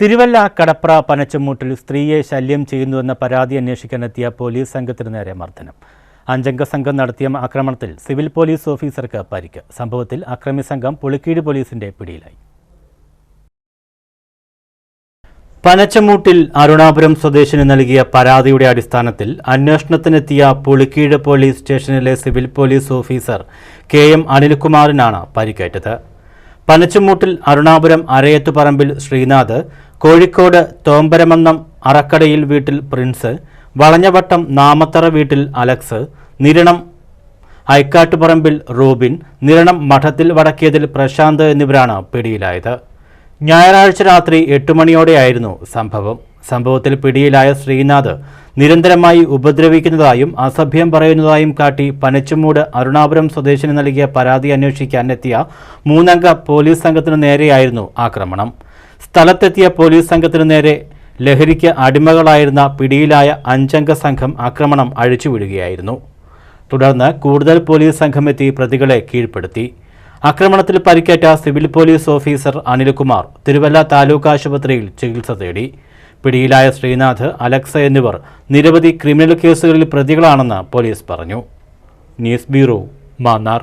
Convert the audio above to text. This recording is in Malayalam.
തിരുവല്ല കടപ്ര പനച്ചമൂട്ടിൽ സ്ത്രീയെ ശല്യം ചെയ്യുന്നുവെന്ന പരാതി അന്വേഷിക്കാനെത്തിയ പോലീസ് സംഘത്തിന് നേരെ മർദ്ദനം. അഞ്ചംഗ സംഘം നടത്തിയ ആക്രമണത്തിൽ സിവിൽ പോലീസ് ഓഫീസർക്ക് പരിക്ക്. സംഭവത്തിൽ അക്രമി സംഘം പുളിക്കീട് പോലീസിന്റെ പിടിയിലായി. പനച്ചമൂട്ടിൽ അരുണാപുരം സ്വദേശിന് നൽകിയ പരാതിയുടെ അടിസ്ഥാനത്തിൽ അന്വേഷണത്തിനെത്തിയ പുളിക്കീട് പോലീസ് സ്റ്റേഷനിലെ civil police officer K M അനിൽകുമാറിനാണ് പരിക്കേറ്റത്. പനച്ചമൂട്ടിൽ അരുണാപുരം അരയത്തുപറമ്പിൽ ശ്രീനാഥ് കോഴിക്കോട് തോമ്പരമന്നം അറക്കടയിൽ വീട്ടിൽ പ്രിൻസ് വളഞ്ഞവട്ടം നാമത്തറ വീട്ടിൽ അലക്സ് നിരണം ഐക്കാട്ടുപറമ്പിൽ റോബിൻ നിരണം മഠത്തിൽ വടക്കിയതിൽ പ്രശാന്ത് എന്നിവരാണ് പിടിയിലായത്. ഞായറാഴ്ച രാത്രി എട്ട് മണിയോടെയായിരുന്നു സംഭവം. സംഭവത്തിൽ പിടിയിലായ ശ്രീനാഥ് നിരന്തരമായി ഉപദ്രവിക്കുന്നതായും അസഭ്യം പറയുന്നതായും കാട്ടി പനച്ചുമൂട് അരുണാപുരം സ്വദേശിന് നൽകിയ പരാതി അന്വേഷിക്കാൻ എത്തിയ മൂന്നംഗ പോലീസ് സംഘത്തിനു നേരെയായിരുന്നു ആക്രമണം. സ്ഥലത്തെത്തിയ പോലീസ് സംഘത്തിനു നേരെ ലഹരിക്ക് അടിമകളായിരുന്ന പിടിയിലായ അഞ്ചംഗ സംഘം ആക്രമണം അഴിച്ചുവിടുകയായിരുന്നു. തുടർന്ന് കൂടുതൽ പോലീസ് സംഘമെത്തി പ്രതികളെ കീഴ്പ്പെടുത്തി. ആക്രമണത്തിൽ പരിക്കേറ്റ civil police officer Anilkumar Thiruvalla taluk ആശുപത്രിയിൽ ചികിത്സ തേടി. പിടിയിലായ ശ്രീനാഥ് അലക്സ എന്നിവർ നിരവധി ക്രിമിനൽ കേസുകളിൽ പ്രതികളാണെന്ന് പോലീസ് പറഞ്ഞു. News bureau Mannar.